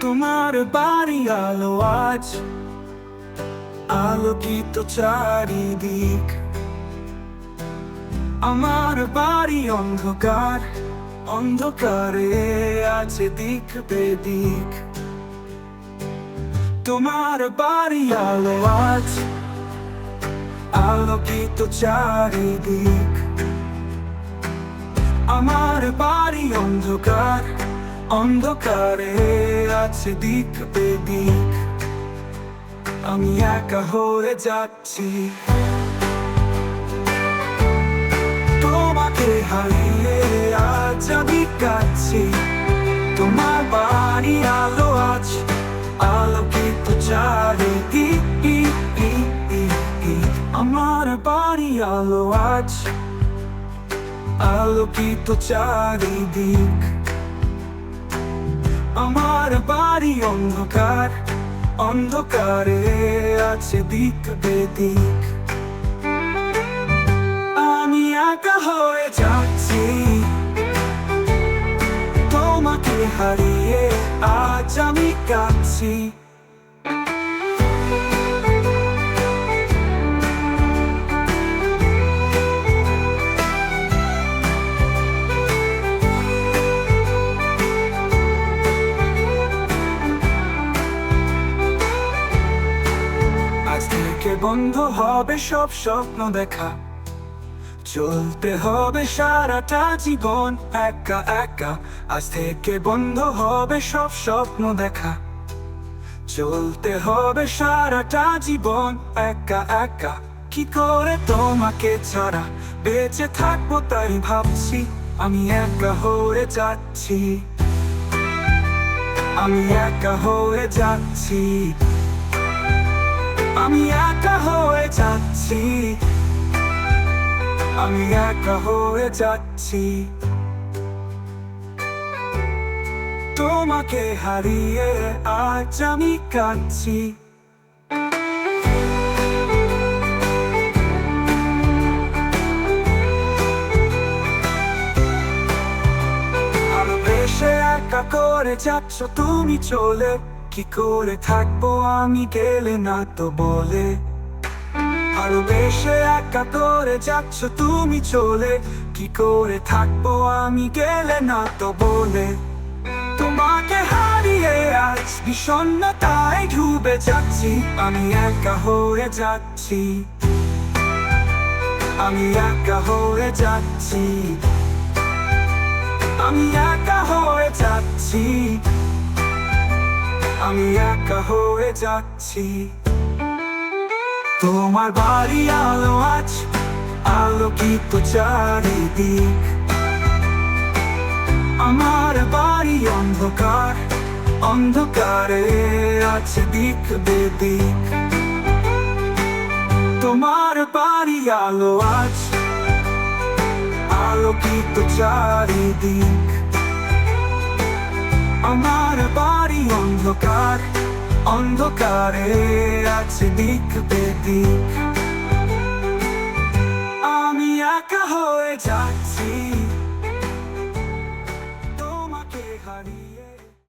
তোমার বাড়ি আলো আজ, আলোকিত চারিদিক। আমার বাড়ি অন্ধকার, অন্ধকারে আছে দিক বেদিক। তোমার বাড়ি আলো আজ, আলোকিত চারিদিক। আমার বাড়ি অন্ধকার অন্ধকারে আছে দিক বেদিক। আমি একা হয়ে যাচ্ছি। তোমাকে হারিয়ে আজ আমি কাচ্ছি তোমার বাড়ি আলো আজ আলোকিত চারিদিক। আমার বাড়ি আলো আজ আলোকিত চারিদিক। আমার বাড়ি অন্ধকার, অন্ধকারে আছে দিক বেদিক। আমি একা হয়ে যাচ্ছি, তোমাকে হারিয়ে আজ আমি কাঁদছি। বন্ধ হবে সব স্বপ্ন দেখা। চলতে হবে সারাটা জীবন একা একা। আজ থেকে বন্ধ হবে সব স্বপ্ন দেখা। চলতে হবে সারাটা জীবন একা একা। কি করে তোমাকে ছাড়া? বেঁচে থাকব তাই ভাবছি, আমি একা হয়ে যাচ্ছি। আমি একা হয়ে যাচ্ছি। আমি একা হয়ে যাচ্ছি। আমি একা হয়ে যাচ্ছি। তোমাকে হারিয়ে আজ আমি কাঁদছি। করে যাচ্ছ, তুমি চলে কি করে থাকব আমি গেলে না তো বলে? ভালোবেসে একা করে যাচ্ছ তুমি চলে। কি করে থাকব আমি গেলে না তো বলে? তোমাকে হারিয়ে আজ বিষণ্ণতায় ডুবে যাচ্ছি। আমি একা হয়ে যাচ্ছি। আমি একা হয়ে যাচ্ছি। আমি একা হয়ে যাচ্ছি। আমি একা হয়ে যাচ্ছি। তোমার বাড়ি আলো আজ, আলোকিত চারিদিক। আমার বাড়ি অন্ধকার, অন্ধকারে আছে দিক বেদিক। তোমার বাড়ি আলো আজ, আলোকিত চারিদিক। আমার বাড়ি অন্ধকারে আছে দিক বেদিক। আমি একা হয়ে যাচ্ছি